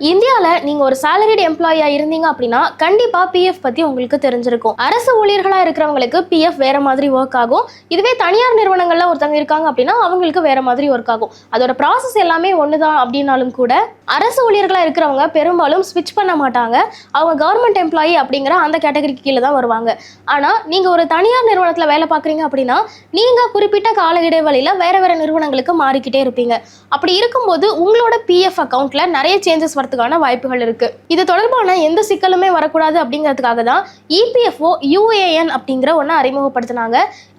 இந்தியாவில் நீங்கள் ஒரு சேலரிடு எம்ப்ளாயியாக இருந்தீங்க அப்படின்னா கண்டிப்பாக பிஎஃப் பற்றி உங்களுக்கு தெரிஞ்சிருக்கும். அரசு ஊழியர்களாக இருக்கிறவங்களுக்கு பிஎஃப் வேற மாதிரி ஒர்க் ஆகும். இதுவே தனியார் நிறுவனங்களில் ஒருத்தவங்க இருக்காங்க அப்படின்னா அவங்களுக்கு வேற மாதிரி ஒர்க் ஆகும். அதோட ப்ராசஸ் எல்லாமே ஒன்று தான் அப்படின்னாலும் கூட அரசு ஊழியர்களாக இருக்கிறவங்க பெரும்பாலும் ஸ்விட்ச் பண்ண மாட்டாங்க. அவங்க கவர்மெண்ட் எம்ப்ளாயி அப்படிங்கிற அந்த கேட்டகரிக்கு கீழே தான் வருவாங்க. ஆனால் நீங்கள் ஒரு தனியார் நிறுவனத்தில் வேலை பார்க்குறீங்க அப்படின்னா நீங்கள் குறிப்பிட்ட கால இடைவெளியில் வேற வேற நிறுவனங்களுக்கு மாறிக்கிட்டே இருப்பீங்க. அப்படி இருக்கும்போது உங்களோட பிஎஃப் அக்கௌண்ட்ல நிறைய சேஞ்சஸ் வரதுக்கான வாய்ப்புகள் இருக்கு. இது தொடர்பான எந்த சிக்கலுமே வரக்கூடாது அப்படிங்கிறதுக்காக தான் இபிஎஃப்ஓ யூஏஎன் அப்படிங்கிற ஒன்று அறிமுகப்படுத்தினாங்க.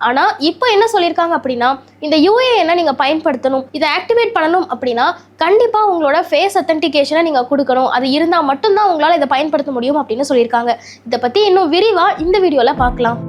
ஆனால் இப்போ என்ன சொல்லியிருக்காங்க அப்படின்னா இந்த யூஏஎனை நீங்கள் பயன்படுத்தணும் இதை ஆக்டிவேட் பண்ணணும் அப்படின்னா கண்டிப்பாக உங்களோட ஃபேஸ் அத்தன்டிகேஷனை நீங்கள் கொடுக்கணும். அது இருந்தால் மட்டும்தான் உங்களால் இதை பயன்படுத்த முடியும் அப்படின்னு சொல்லியிருக்காங்க. இதை பற்றி இன்னும் விரிவாக இந்த வீடியோவில் பார்க்கலாம்.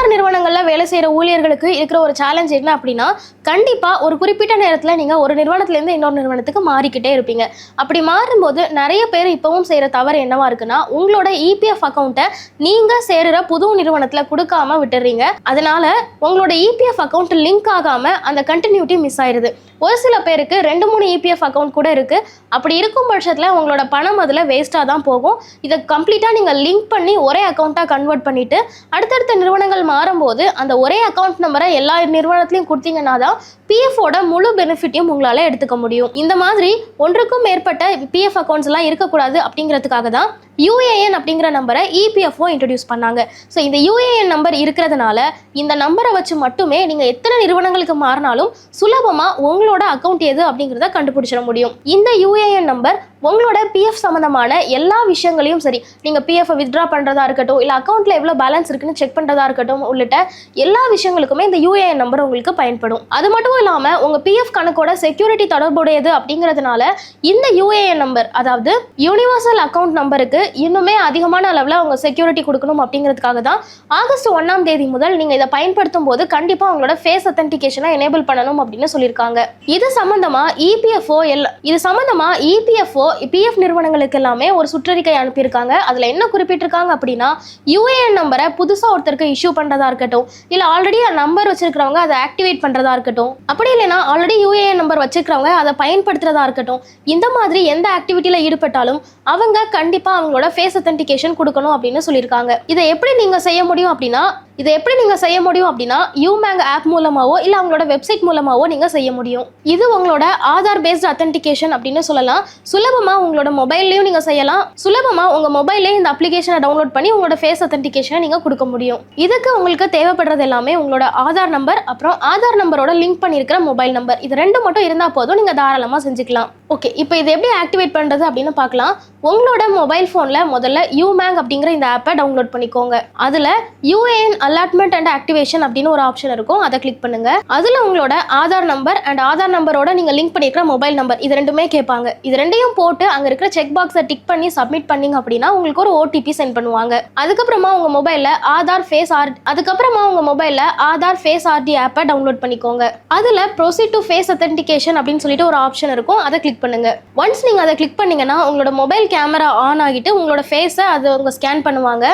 தனியார் நிறுவனங்களில் வேலை செய்கிற ஊழியர்களுக்கு இருக்கிற ஒரு சேலஞ்ச் என்ன அப்படின்னா கண்டிப்பாக ஒரு குறிப்பிட்ட நேரத்தில் நீங்கள் ஒரு நிறுவனத்துலேருந்து இன்னொரு நிறுவனத்துக்கு மாறிக்கிட்டே இருப்பீங்க. அப்படி மாறும்போது நிறைய பேர் இப்போவும் செய்கிற தவறு என்னவா இருக்குன்னா உங்களோட இபிஎஃப் அக்கௌண்ட்டை நீங்கள் சேருற புது நிறுவனத்தில் கொடுக்காம விட்டுறீங்க. அதனால உங்களோட இபிஎஃப் அக்கௌண்ட் லிங்க் ஆகாமல் அந்த கண்டினியூட்டி மிஸ் ஆயிடுது ஒரு சில பேருக்கு ரெண்டு மூணு இபிஎஃப் அக்கௌண்ட் கூட இருக்குது அப்படி இருக்கும் பட்சத்தில் உங்களோட பணம் அதில் வேஸ்ட்டாக தான் போகும். இதை கம்ப்ளீட்டாக நீங்கள் லிங்க் பண்ணி ஒரே அக்கௌண்ட்டாக கன்வெர்ட் பண்ணிவிட்டு அடுத்தடுத்த நிறுவனங்கள் மாறும்போது அந்த ஒரே அக்கௌண்ட் நம்பரை எல்லா நிறுவனத்துலையும் கொடுத்தீங்கன்னா தான் பிஎஃபோட முழு பெனிஃபிட்டையும் உங்களால் எடுத்துக்க முடியும். இந்த மாதிரி ஒன்றுக்கும் மேற்பட்ட பிஎஃப் அக்கௌண்ட்ஸ் எல்லாம் இருக்கக்கூடாது அப்படிங்கிறதுக்காக தான் யூஏஎன் அப்படிங்கிற நம்பரை இபிஎஃப்ஓ இன்ட்ரடியூஸ் பண்ணாங்க. ஸோ இந்த யூஏஎன் நம்பர் இருக்கிறதுனால இந்த நம்பரை வச்சு மட்டுமே நீங்கள் எத்தனை நிறுவனங்களுக்கு மாறினாலும் சுலபமாக உங்களோட அக்கௌண்ட் எது அப்படிங்கிறத கண்டுபிடிச்சிட முடியும். இந்த யூஏஎன் நம்பர் உங்களோட பிஎஃப் சம்மந்தமான எல்லா விஷயங்களையும் சரி நீங்கள் பிஎஃப் வித்ட்ரா பண்ணுறதா இருக்கட்டும் இல்லை அக்கௌண்ட்டில் எவ்வளோ பேலன்ஸ் இருக்குன்னு செக் பண்ணுறதா இருக்கட்டும் உள்ளிட்ட எல்லா விஷயங்களுக்குமே இந்த யூஏஎன் நம்பர் உங்களுக்கு பயன்படும். அது மட்டும் இல்லாமல் உங்கள் பிஎஃப் கணக்கோட செக்யூரிட்டி தொடர்புடையது அப்படிங்கிறதுனால இந்த யூஏஎன் நம்பர் அதாவது யூனிவர்சல் அக்கௌண்ட் நம்பருக்கு இன்னுமே அதிகமான அளவில் அவங்க செக்யூரிட்டி கொடுக்கணும் அப்படிங்கிறதுக்காக தான் ஆகஸ்ட் ஒன்றாம் தேதி முதல் நீங்கள் இதை பயன்படுத்தும் போது கண்டிப்பாக உங்களோட ஃபேஸ் அத்தன்டிகேஷனை எனேபிள் பண்ணணும் அப்படின்னு சொல்லியிருக்காங்க. இது சம்மந்தமாக இபிஎஃப்ஓ எல்லாம் இது சம்மந்தமாக இபிஎஃப்ஓ பிஎஃப் நிறுவனங்களுக்கு எல்லாமே ஒரு சுற்றறிக்கை அனுப்பியிருக்காங்க. அதில் என்ன குறிப்பிட்டிருக்காங்க அப்படின்னா யூஏஎன் நம்பரை புதுசாக ஒருத்தருக்கு இஷ்யூ பண்ணுறதா இருக்கட்டும் இல்லை ஆல்ரெடி நம்பர் வச்சிருக்கிறவங்க அதை ஆக்டிவேட் பண்ணுறதா இருக்கட்டும் அப்படி இல்லைன்னா ஆல்ரெடி யூஏஎன் நம்பர் வச்சுக்கிறவங்க அதை பயன்படுத்துகிறதா இருக்கட்டும் இந்த மாதிரி எந்த ஆக்டிவிட்டியில் ஈடுபட்டாலும் அவங்க கண்டிப்பாக அவங்களோட ஃபேஸ் அத்தன்டிகேஷன் கொடுக்கணும் அப்படின்னு சொல்லியிருக்காங்க. இதை எப்படி நீங்கள் செய்ய முடியும் அப்படின்னா இதை எப்படி நீங்கள் செய்ய முடியும் அப்படின்னா யூமேங் ஆப் மூலமாவோ இல்லை அவங்களோட வெப்சைட் மூலமாவோ நீங்கள் செய்ய முடியும். இது உங்களோட ஆதார் பேஸ்ட் அத்தன்டிகேஷன் அப்படின்னு சொல்லலாம். சுலபமாக உங்களோட மொபைல்லையும் நீங்கள் செய்யலாம். சுலபமாக உங்கள் மொபைல்லே இந்த அப்ளிகேஷனை டவுன்லோட் பண்ணி உங்களோட ஃபேஸ் அத்தன்டிகேஷனை நீங்கள் கொடுக்க முடியும். இதுக்கு உங்களுக்கு தேவைப்படுறது எல்லாமே உங்களோட ஆதார் நம்பர் அப்புறம் ஆதார் நம்பரோட லிங்க் பண்ணியிருக்கிற மொபைல் நம்பர் இது ரெண்டு மட்டும் இருந்தால் போதும் நீங்கள் தாராளமாக செஞ்சுக்கலாம். ஓகே இப்போ இதை எப்படி ஆக்டிவேட் பண்ணுறது அப்படின்னு பார்க்கலாம். உங்களோட மொபைல் ஃபோனில் முதல்ல யூமேங் அப்படிங்கிற இந்த ஆப்பை டவுன்லோட் பண்ணிக்கோங்க. அதில் யூஏஎன் அலாட்மெண்ட் அண்ட் ஆக்டிவேஷன் அப்படின்னு ஒரு ஆப்ஷன் இருக்கும். அதை கிளிக் பண்ணுங்க. அதில் உங்களோட ஆதார் நம்பர் அண்ட் ஆதார் நம்பரோட நீங்கள் லிங்க் பண்ணியிருக்கிற மொபைல் நம்பர் இது ரெண்டுமே கேட்பாங்க. இது ரெண்டையும் போட்டு அங்கே இருக்கிற செக் பாக்ஸை டிக் பண்ணி சப்மிட் பண்ணீங்க அப்படின்னா உங்களுக்கு ஒரு ஓடிபி சென்ட் பண்ணுவாங்க. அதுக்கப்புறமா உங்கள் மொபைலில் ஆதார் ஃபேஸ் ஆர் அதுக்கப்புறமா உங்கள் மொபைலில் ஆதார் ஃபேஸ் ஆர்டி ஆப்பை டவுன்லோட் பண்ணிக்கோங்க. அதில் ப்ரொசீட் டு ஃபேஸ் அத்தன்டிகேஷன் அப்படின்னு சொல்லிட்டு ஒரு ஆப்ஷன் இருக்கும். அதை கிளிக் பண்ணுங்க. ஒன்ஸ் நீங்கள் அதை கிளிக் பண்ணீங்கன்னா உங்களோட மொபைல் கேமரா ஆன் ஆகிட்டு உங்களோட ஃபேஸை அது அவங்க ஸ்கேன் பண்ணுவாங்க.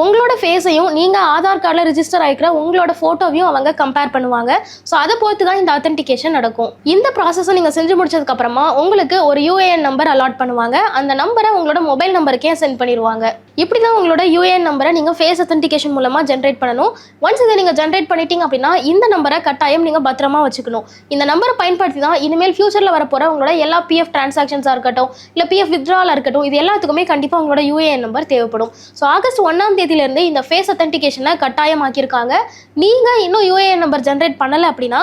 உங்களோட ஃபேஸையும் நீங்கள் ஆதார் கார்டில் ரிஜிஸ்டர் ஆகிக்கிற உங்களோட ஃபோட்டோவையும் அவங்க கம்பேர் பண்ணுவாங்க. ஸோ அதை பொறுத்து தான் இந்த அத்தன்டிகேஷன் நடக்கும். இந்த ப்ராசஸை நீங்கள் செஞ்சு முடிச்சதுக்கப்புறமா உங்களுக்கு ஒரு யூஏஎன் நம்பர் அலாட் பண்ணுவாங்க. அந்த நம்பரை உங்களோட மொபைல் நம்பருக்கே சென்ட் பண்ணிடுவாங்க. இப்படி தான் உங்களோட யூஏஎன் நம்பரை நீங்கள் ஃபேஸ் அத்தன்டிகேஷன் மூலமாக ஜென்ரேட் பண்ணணும். ஒன்ஸ் இதை நீங்கள் ஜென்ரேட் பண்ணிட்டீங்க அப்படின்னா இந்த நம்பரை கட்டாயம் நீங்கள் பத்திரமா வச்சுக்கணும். இந்த நம்பரை பயன்படுத்தி தான் இனிமேல் ஃபியூச்சரில் வரப்போகிற உங்களோட எல்லா பிஎஃப் டிரான்சாக்ஷன்ஸாக இருக்கட்டும் இல்லை பிஎஃப் வித்ட்ராலாக இருக்கட்டும் இது எல்லாத்துக்குமே கண்டிப்பாக உங்களோட யூஏஎன் நம்பர் தேவைப்படும். ஸோ ஆகஸ்ட் ஒன்றாம் தேதியிலேருந்து இந்த ஃபேஸ் அத்தன்டிகேஷனை கட்டாயமாக்கியிருக்காங்க. நீங்கள் இன்னும் யூஏஎன் நம்பர் ஜென்ரேட் பண்ணலை அப்படின்னா